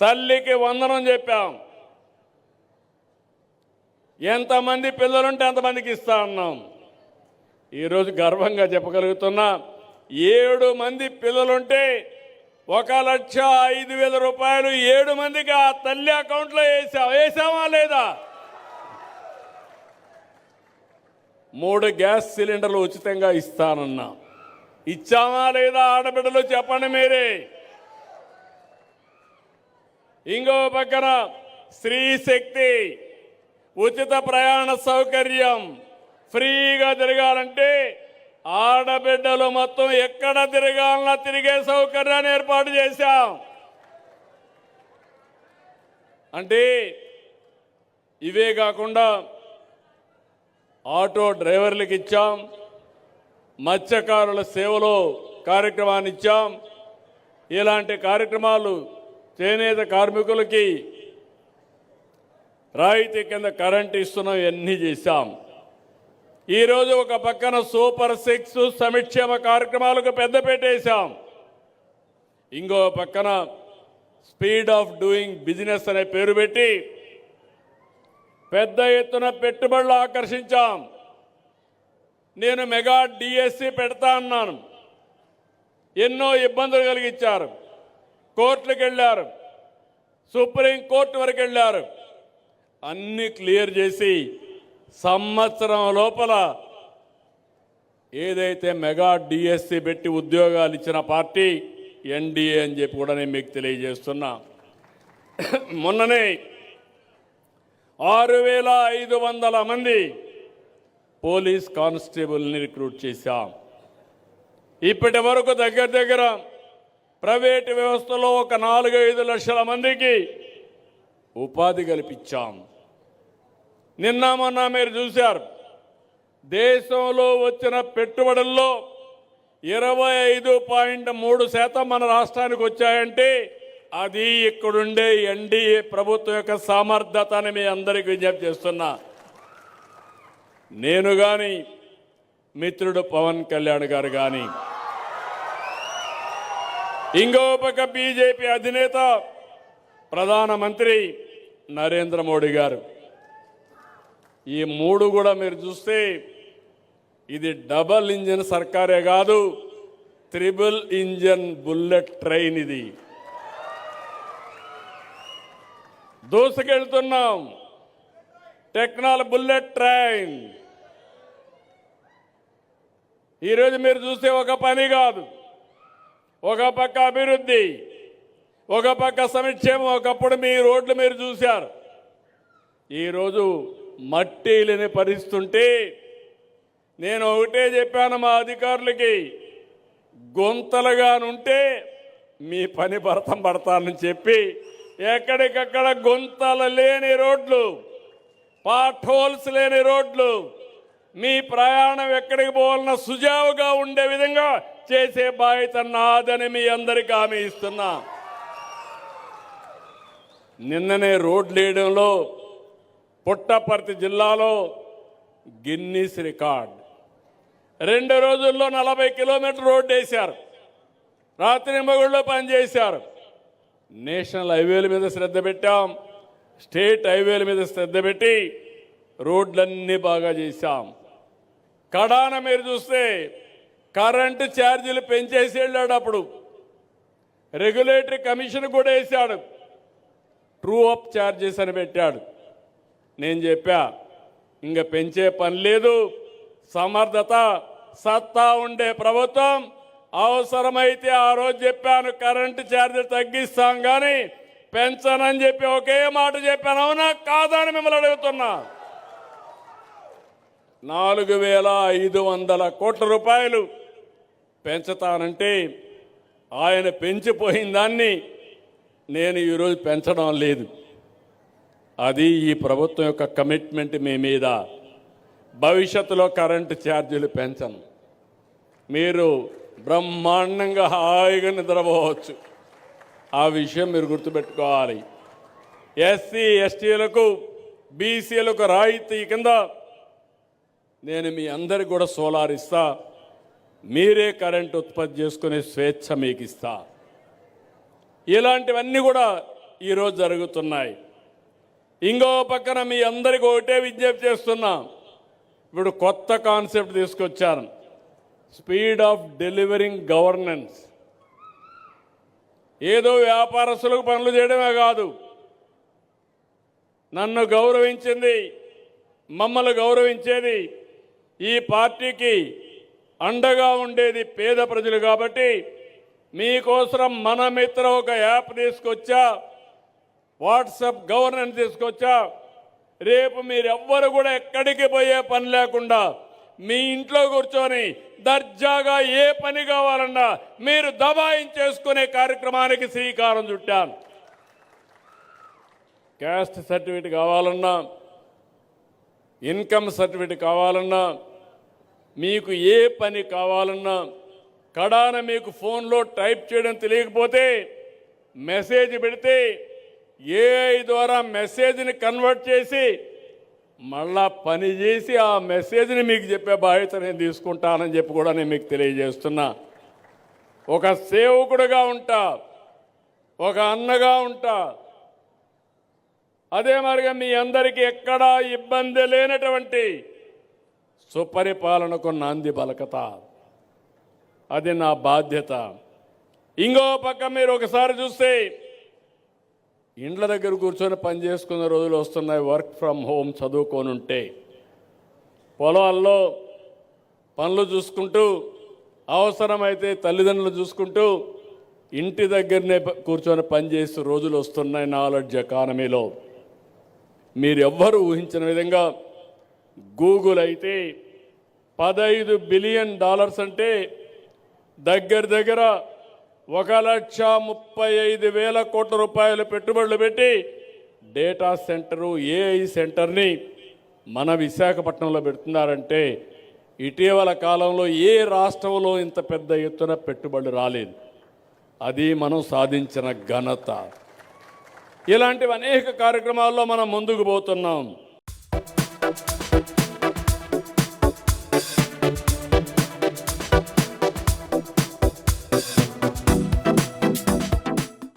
తల్లికి వందనం చెప్పాం. ఎంతమంది పిల్లలుంటే అంతమందికి ఇస్తా అన్నాం. ఈరోజు గర్వంగా చెప్పగలుగుతున్నా ఏడు మంది పిల్లలుంటే ఒక లక్ష ఐదు వేల రూపాయలు ఏడు మందికి ఆ తల్లి అకౌంట్లో వేసాం వేసామా లేదా? మూడు గ్యాస్ సిలిండర్లు ఉచితంగా ఇస్తానన్నా. ఇచ్చామా లేదా ఆడబిడ్డలు చెప్పండి మీరే. ఇంకో పక్కన స్త్రీ శక్తి ఉచిత ప్రయాణ సౌకర్యం ఫ్రీగా తిరగాలంటే ఆడబిడ్డలు మొత్తం ఎక్కడ తిరగాలన్నా తిరిగే సౌకర్యాన్ని ఏర్పాటు చేశాం. అంటే ఇవే కాకుండా ఆటో డ్రైవర్లకు ఇచ్చాం మత్స్యకారుల సేవలో కార్యక్రమాన్ని ఇచ్చాం. ఇలాంటి కార్యక్రమాలు చేనేత కార్మికులకి రాయితీ కింద కరెంట్ ఇస్తున్నాం ఇవన్నీ చేశాం. ఈరోజు ఒక పక్కన సూపర్ సిక్స్ సంక్షేమ కార్యక్రమాలకు పెద్ద పెట్టేశాం ఇంకో పక్కన స్పీడ్ ఆఫ్ డూయింగ్ బిజినెస్ అనే పేరు పెట్టి పెద్ద ఎత్తున పెట్టుబడులు ఆకర్షించాం. నేను మెగా డిఎస్సి పెడతా అన్నాను. ఎన్నో ఇబ్బందులు కలిగించారు. కోర్టులకు వెళ్ళారు. సుప్రీం కోర్టు వరకు వెళ్ళారు. అన్నీ క్లియర్ చేసి సంవత్సరం లోపల ఏదైతే మెగా డిఎస్సి పెట్టి ఉద్యోగాలు ఇచ్చిన పార్టీ ఎన్డీఏ అని చెప్పి కూడా నేను మీకు తెలియజేస్తున్నా. మొన్ననే ఆరు వేల ఐదు వందల మంది పోలీస్ కానిస్టేబుల్ని రిక్రూట్ చేశాం. ఇప్పటి వరకు దగ్గర దగ్గర ప్రైవేటు వ్యవస్థలో ఒక నాలుగు ఐదు లక్షల మందికి ఉపాధి కల్పించాం. నిన్న మొన్న మీరు చూశారు. దేశంలో వచ్చిన పెట్టుబడుల్లో ఇరవై ఐదు పాయింట్ మూడు శాతం మన రాష్ట్రానికి వచ్చాయంటే అది ఇక్కడుండే ఎన్డీఏ ప్రభుత్వం యొక్క సామర్థ్యత అని మీ అందరికీ విజ్ఞప్తి చేస్తున్నా. నేను కానీ మిత్రుడు పవన్ కళ్యాణ్ గారు కానీ ఇంకో పక్క బీజేపీ అధినేత ప్రధానమంత్రి నరేంద్ర మోడీ గారు. ఈ మూడు కూడా మీరు చూస్తే ఇది డబల్ ఇంజన్ సర్కారే కాదు త్రిబుల్ ఇంజన్ బుల్లెట్ ట్రైన్ ఇది. దూసుకెళ్తున్నాం. టెక్నాల బుల్లెట్ ట్రైన్. ఈరోజు మీరు చూస్తే ఒక పని కాదు ఒక పక్క అభివృద్ధి ఒక పక్క సంక్షేమం ఒకప్పుడు మీ రోడ్లు మీరు చూశారు. ఈరోజు మట్టి లేని పరిస్థితుంటే నేను ఒకటే చెప్పాను మా అధికారులకి గుంతలుగానుంటే మీ పని భరతం పడతానని చెప్పి ఎక్కడికక్కడ గుంతలు లేని రోడ్లు పాట్ హోల్స్ లేని రోడ్లు మీ ప్రయాణం ఎక్కడికి పోవాలన్న సుజావుగా ఉండే విధంగా చేసే బాధ్యత నాదని మీ అందరికీ హామీ ఇస్తున్నా. నిన్ననే రోడ్లు వేయడంలో పుట్టపర్తి జిల్లాలో గిన్నీస్ రికార్డ్. రెండు రోజుల్లో నలభై కిలోమీటర్ రోడ్డు వేశారు. రాత్రి మగుళ్ళు పనిచేశారు నేషనల్ హైవేల మీద శ్రద్ధ పెట్టాం. స్టేట్ హైవేల మీద శ్రద్ధ పెట్టి రోడ్లన్నీ బాగా చేశాం. కడాన మీరు చూస్తే కరెంటు ఛార్జీలు పెంచేసి వెళ్ళాడు అప్పుడు. రెగ్యులేటరీ కమిషన్ కూడా వేశాడు. ట్రూ అప్ ఛార్జెస్ అని పెట్టాడు. నేను చెప్పా ఇంక పెంచే పని లేదు. సమర్థత సత్తా ఉండే ప్రభుత్వం అవసరమైతే ఆ రోజు చెప్పాను కరెంటు ఛార్జీలు తగ్గిస్తాం కానీ పెంచనని చెప్పి ఒకే మాట చెప్పాను. అవునా? కాదా అని మిమ్మల్ని అడుగుతున్నా. నాలుగు వేల ఐదు వందల కోట్ల రూపాయలు పెంచుతానంటే ఆయన పెంచిపోయిన దాన్ని నేను ఈరోజు పెంచడం లేదు. అది ఈ ప్రభుత్వం యొక్క కమిట్మెంట్ మీ మీద. భవిష్యత్తులో కరెంటు ఛార్జీలు పెంచను. మీరు బ్రహ్మాండంగా హాయిగా నిద్రపోవచ్చు. ఆ విషయం మీరు గుర్తుపెట్టుకోవాలి. ఎస్సీ ఎస్టీలకు బీసీలకు రాయితీ కింద నేను మీ అందరికి కూడా సోలార్ ఇస్తా. మీరే కరెంట్ ఉత్పత్తి చేసుకునే స్వేచ్ఛ మీకు ఇస్తా ఇలాంటివన్నీ కూడా ఈరోజు జరుగుతున్నాయి. ఇంకో పక్కన మీ అందరికీ ఒకటే విజ్ఞప్తి చేస్తున్నా. ఇప్పుడు కొత్త కాన్సెప్ట్ తీసుకొచ్చాను స్పీడ్ ఆఫ్ డెలివరింగ్ గవర్నెన్స్. ఏదో వ్యాపారస్తులకు పనులు చేయడమే కాదు. నన్ను గౌరవించింది మమ్మల్ని గౌరవించేది ఈ పార్టీకి అండగా ఉండేది పేద ప్రజలు కాబట్టి మీకోసం మన మిత్ర ఒక యాప్ తీసుకొచ్చా వాట్సాప్ గవర్నెన్స్ తీసుకొచ్చా రేపు మీరెవ్వరు కూడా ఎక్కడికి పోయే పని లేకుండా మీ ఇంట్లో కూర్చొని దర్జాగా ఏ పని కావాలన్నా మీరు దబాయించేసుకునే కార్యక్రమానికి శ్రీకారం చుట్టాను. క్యాస్ట్ సర్టిఫికేట్ కావాలన్నా ఇన్కమ్ సర్టిఫికేట్ కావాలన్నా మీకు ఏ పని కావాలన్నా కడాన మీకు ఫోన్లో టైప్ చేయడం తెలియకపోతే మెసేజ్ పెడితే ఏఐ ద్వారా మెసేజ్ని కన్వర్ట్ చేసి మళ్ళా పని చేసి ఆ మెసేజ్ని మీకు చెప్పే బాధ్యత నేను తీసుకుంటానని చెప్పి కూడా నేను మీకు తెలియజేస్తున్నా. ఒక సేవకుడుగా ఉంటా ఒక అన్నగా ఉంటా అదే మరిగా మీ అందరికీ ఎక్కడా ఇబ్బంది లేనటువంటి సుపరిపాలనకు నాంది బలకత. అది నా బాధ్యత. ఇంకో పక్క మీరు ఒకసారి చూస్తే ఇండ్ల దగ్గర కూర్చొని పని చేసుకున్న రోజులు వస్తున్నాయి వర్క్ ఫ్రమ్ హోమ్ చదువుకొని ఉంటే. పొలాల్లో పనులు చూసుకుంటూ అవసరమైతే తల్లిదండ్రులు చూసుకుంటూ ఇంటి దగ్గరనే ప- కూర్చొని పనిచేసే రోజులు వస్తున్నాయి నాలెడ్జ్ ఎకానమీలో. మీరు ఊహించిన విధంగా గూగుల్ అయితే పదహైదు బిలియన్ డాలర్స్ అంటే దగ్గర దగ్గర ఒక లక్ష ముప్పై ఐదు వేల కోట్ల రూపాయలు పెట్టుబడులు పెట్టి డేటా సెంటరు ఏఐ సెంటర్ని మన విశాఖపట్నంలో పెడుతున్నారంటే ఇటీవల కాలంలో ఏ రాష్ట్రంలో ఇంత పెద్ద ఎత్తున పెట్టుబడులు రాలేదు. అది మనం సాధించిన ఘనత. ఇలాంటివి అనేక కార్యక్రమాల్లో మనం ముందుకు పోతున్నాం.